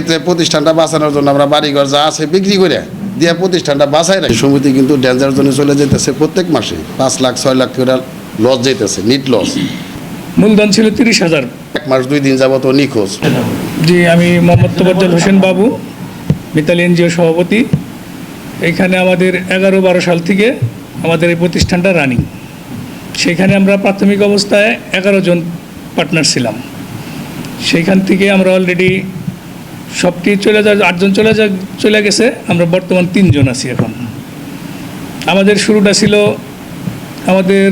ক্ষেত্রে প্রতিষ্ঠানটা বাঁচানোর জন্য আমরা বাড়িঘর যা আছে বিক্রি করে দিয়ে প্রতিষ্ঠানটা বাঁচাই রাখি। সমিতি কিন্তু ডেঞ্জার জন্য চলে যেতেছে প্রত্যেক মাসে। পাঁচ লাখ ছয় লাখ করে লস যেতেছে নিট লস মূলধন ছিল তিরিশ হাজার। এক মাস দুই দিন যাবত নিখোঁজ। জি আমি মোহাম্মদ তোবাজ্জল হোসেন বাবু মিতালি এনজিও সভাপতি। এখানে আমাদের এগারো বারো সাল থেকে আমাদের এই প্রতিষ্ঠানটা রানিং সেখানে আমরা প্রাথমিক অবস্থায় এগারো জন পার্টনার ছিলাম। সেইখান থেকে আমরা অলরেডি সবটি চলে যা আটজন চলে যা চলে গেছে। আমরা বর্তমান তিনজন আছি এখন। আমাদের শুরুটা ছিল, আমাদের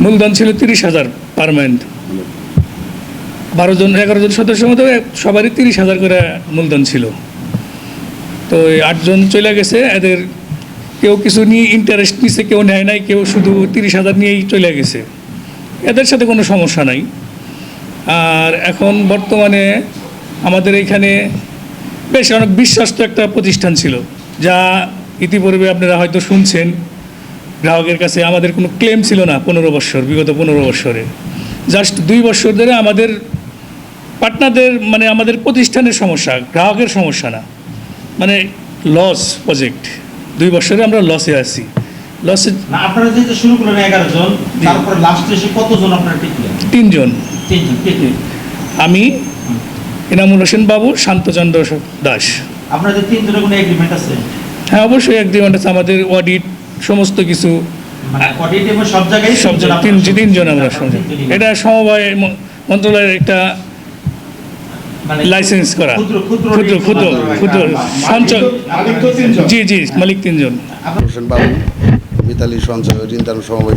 মূলধন ছিল তিরিশ হাজার পারমানেন্ট বারো জন এগারো জন সদস্যের মধ্যে সবারই তিরিশ হাজার করে মূলধন ছিল। তো এই আটজন চলে গেছে, এদের কেউ কিছু নিয়ে ইন্টারেস্ট নিছে, কেউ নেয় নাই, কেউ শুধু তিরিশ হাজার নিয়েই চলে গেছে। এদের সাথে কোনো সমস্যা নাই। আর এখন বর্তমানে আমাদের এইখানে বেশ অনেক বিশ্বাস্ত একটা প্রতিষ্ঠান ছিল যা ইতিপূর্বে আপনারা হয়তো শুনছেন। গ্রাহকের কাছে আমাদের কোনো ক্লেম ছিল না পনেরো বছর বিগত পনেরো বছরে। জাস্ট দুই বছর ধরে আমাদের পার্টনারদের মানে আমাদের প্রতিষ্ঠানের সমস্যা গ্রাহকের সমস্যা না। মানে লস প্রজেক্ট। দুই বছরে আমরা লসে আছি। লসে আপনারা যেহেতু শুরু করলেন এগারো জন তারপরে লাস্টে এসে কতজন আপনারা টিকলেন? তিনজন। তিনজন? আমি ইনামুল হোসেন বাবু শান্তচন্দ্র দাস। আপনাদের তিনজনের কোনো এগ্রিমেন্ট আছে? হ্যাঁ অবশ্যই এগ্রিমেন্ট আছে। আমাদের অডিট সমস্ত কিছু। মানে সব জায়গায় সব তিন তিনজন আমরা সঙ্গে। এটা সমবায় মন্ত্রণালয়ের একটা মানে লাইসেন্স করা। ক্ষুদ্র ক্ষুদ্র ক্ষুদ্র সঞ্চয়। জি জি মালিক তিনজন। হোসেন বাবু মিতালি সঞ্চয় ঋণদান সমবায়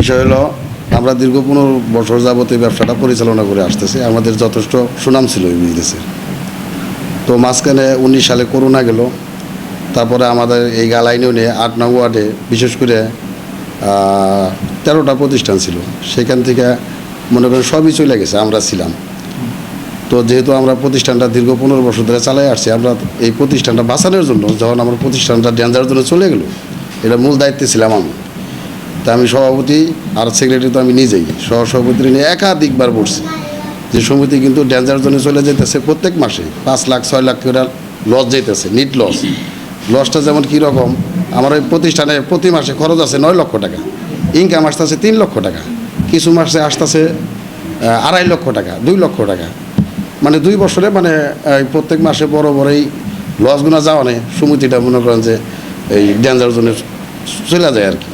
বিষয় হলো আমরা দীর্ঘ পনেরো বছর যাবত এই ব্যবসাটা পরিচালনা করে আসতেছি। আমাদের যথেষ্ট সুনাম ছিল এই বিজনেসের তো মাঝখানে উনিশ সালে করোনা গেল। তারপরে আমাদের এই গালা নিয়ে আট নং ওয়ার্ডে বিশেষ করে তেরোটা প্রতিষ্ঠান ছিল। সেখান থেকে মনে করেন সবই চলে গেছে, আমরা ছিলাম। তো যেহেতু আমরা প্রতিষ্ঠানটা দীর্ঘ পনেরো বছর ধরে চালাই আসছি, আমরা এই প্রতিষ্ঠানটা বাঁচানোর জন্য, যখন আমার প্রতিষ্ঠানটা ডেঞ্জার জন্য চলে গেল, এটা মূল দায়িত্বে ছিলাম আমি। তা আমি সভাপতি আর সেক্রেটারি তো আমি নিজেই। সহ সভাপতি নিয়ে একাধিকবার বলছি যে সমিতি কিন্তু ডেঞ্জার জোনে চলে যেতেছে প্রত্যেক মাসে। পাঁচ লাখ, ছয় লাখ করে লস যেতেছে নিট লস লসটা যেমন কীরকম, আমার ওই প্রতিষ্ঠানে প্রতি মাসে খরচ আছে নয় লক্ষ টাকা। ইনকাম আসতেছে তিন লক্ষ টাকা। কিছু মাসে আসতেছে আড়াই লক্ষ টাকা, দুই লক্ষ টাকা। মানে দুই বছরে মানে প্রত্যেক মাসে বড় বড় এই লসগুনা যাওয়া নেই। সমিতিটা মনে করেন যে এই ডেঞ্জার জোনে চলে যায় আর কি।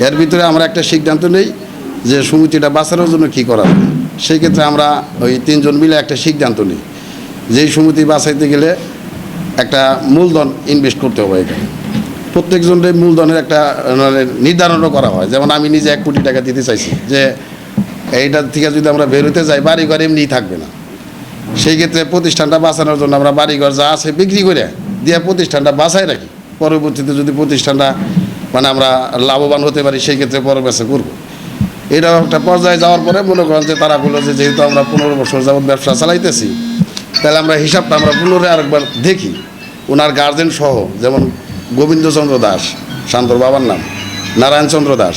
এর ভিতরে আমরা একটা সিদ্ধান্ত নেই যে সমিতিটা বাঁচানোর জন্য কী করা সেই ক্ষেত্রে আমরা ওই তিনজন মিলে একটা সিদ্ধান্ত নিই। যেই সমিতি বাঁচাইতে গেলে একটা মূলধন ইনভেস্ট করতে হবে এখানে। প্রত্যেকজনের মূলধনের একটা মানে নির্ধারণও করা হয়। যেমন আমি নিজে এক কোটি টাকা দিতে চাইছি যে এইটা থেকে যদি আমরা বেরোতে যাই, বাড়িঘর এমনিই থাকবে না। সেই ক্ষেত্রে প্রতিষ্ঠানটা বাঁচানোর জন্য আমরা বাড়িঘর যা আছে বিক্রি করে দিয়ে প্রতিষ্ঠানটা বাঁচাই রাখি। পরবর্তীতে যদি প্রতিষ্ঠানটা মানে আমরা লাভবান হতে পারি, সেই ক্ষেত্রে পরে বেঁচে করব। এরকম একটা পর্যায়ে যাওয়ার পরে মনে করেন যে তারা বলল যে যেহেতু আমরা পনেরো বছর যাবত ব্যবসা চালাইতেছি, তাহলে আমরা হিসাবটা আমরা পুনরায় আরেকবার দেখি। ওনার গার্জেন সহ, যেমন গোবিন্দচন্দ্র দাস, শান্তর বাবার নাম নারায়ণচন্দ্র দাস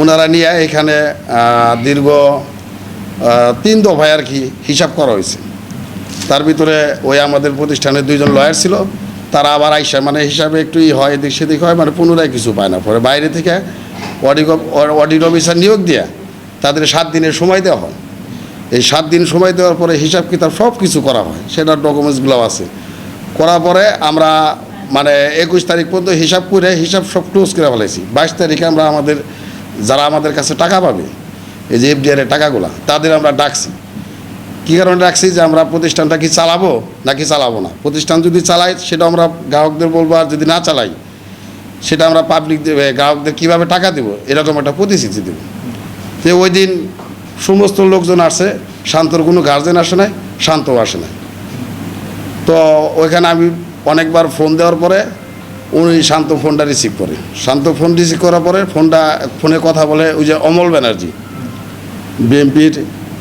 ওনারা নিয়ে এখানে দীর্ঘ তিন দফায় আর কি হিসাব করা হয়েছে। তার ভিতরে ওই আমাদের প্রতিষ্ঠানে দুইজন লয়ার ছিল তারা আবার আইসা মানে হিসাবে একটু ই হয়, এদিক সেদিক হয় মানে পুনরায় কিছু পায় না। পরে বাইরে থেকে অডিট অফিসার নিয়োগ দিয়ে তাদের সাত দিনের সময় দেওয়া হয়। এই সাত দিন সময় দেওয়ার পরে হিসাব কিতাব সব কিছু করা হয়। সেটার ডকুমেন্টসগুলো আছে। করার পরে আমরা মানে একুশ তারিখ পর্যন্ত হিসাব করে, হিসাব সব ক্লোজ করে ফেলাইছি। বাইশ তারিখে আমরা আমাদের, যারা আমাদের কাছে টাকা পাবে, এই যে এফডিআর এর টাকাগুলা, তাদের আমরা ডাকছি। কী কারণে রাখছি যে আমরা প্রতিষ্ঠানটা কি চালাবো নাকি চালাবো না? প্রতিষ্ঠান যদি চালাই সেটা আমরা গ্রাহকদের বলব আর যদি না চালাই, সেটা আমরা পাবলিক গ্রাহকদের কীভাবে টাকা দেবো? এরকম একটা প্রতিশ্রুতি দেবো। যে ওই দিন সমস্ত লোকজন আসে, শান্তর কোনো গার্জেন আসে নাই, শান্তও আসে নাই। তো ওইখানে আমি অনেকবার ফোন দেওয়ার পরে উনি শান্ত ফোনটা রিসিভ করে শান্ত ফোন রিসিভ করার পরে ফোনটা ফোনে কথা বলে ওই যে অমল ব্যানার্জি, বিএনপির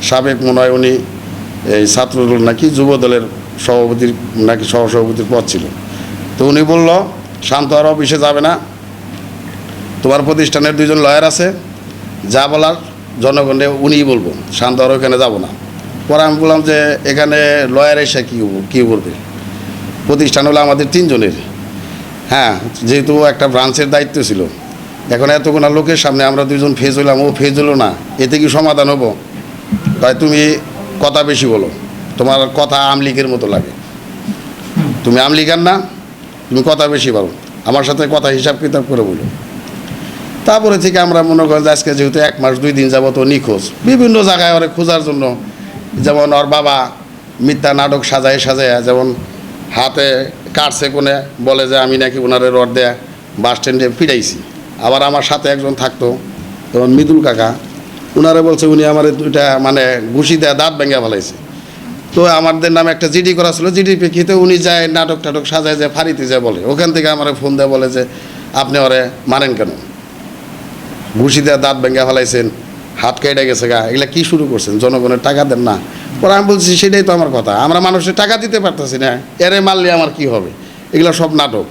সাবেক মনে হয় উনি এই ছাত্রদল নাকি যুবদলের সভাপতির, নাকি সহসভাপতির পদ ছিল। তো উনি বলল, শান্ত আর অফিসে যাবে না। তোমার প্রতিষ্ঠানের দুজন লয়ার আছে। যা বলার জনগণে উনিই বলব। শান্ত আর ওখানে যাব না। পরে আমি বললাম যে, এখানে লয়ার এসে কী কী করবে প্রতিষ্ঠান হলো আমাদের তিনজনের। হ্যাঁ যেহেতু একটা ব্রাঞ্চের দায়িত্ব ছিল। এখন এতগুলো লোকের সামনে আমরা দুজন ফেজ হইলাম, ও ফেজ হলো না। এতে কি সমাধান হব? তাই তুমি কথা বেশি বলো। তোমার কথা আমলিকের মতো লাগে। তুমি আমলিকার না, তুমি কথা বেশি বলো। আমার সাথে কথা হিসাব কিতাব করে বলো। তারপরে থেকে আমরা মনে করেন যে আজকে যেহেতু এক মাস, দুই দিন যাব তো নিখোঁজ। বিভিন্ন জায়গায় ওরে খোঁজার জন্য, যেমন ওর বাবা মিথ্যা নাটক সাজায় সাজায়, যেমন হাতে কাটছে কোনে বলে যে আমি নাকি ওনারে রড দেয়া বাস স্ট্যান্ডে ফিরাইছি। আবার আমার সাথে একজন থাকতো, যেমন মৃদুল কাকা। ওনারে বলছে, উনি আমার দুইটা মানে ঘুষি দেয়া দাঁত ভেঙে ফেলাইছে। তো আমাদের নামে একটা জিডি করা ছিল, জিডি প্রেক্ষিতে উনি যায়, নাটক টাটক সাজায় যায়, ফাঁড়িতে যায় বলে। ওখান থেকে আমার ফোন দেয় বলে যে, আপনি ওরে মানেন কেন? ঘুষি দেওয়া দাঁত ভেঙে ফেলাইছেন, হাত কেটে গেছে গা, এগুলা কী শুরু করছেন? জনগণের টাকা দেন না। পরে আমি বলছি, সেটাই তো আমার কথা। আমরা মানুষের টাকা দিতে পারতেছি না, এরে মারলে আমার কি হবে? এগুলো সব নাটক।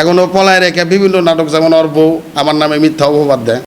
এখনও পলায় রেখে বিভিন্ন নাটক, যেমন ওর বউ, আমার নামে মিথ্যা অপবাদ দেয়।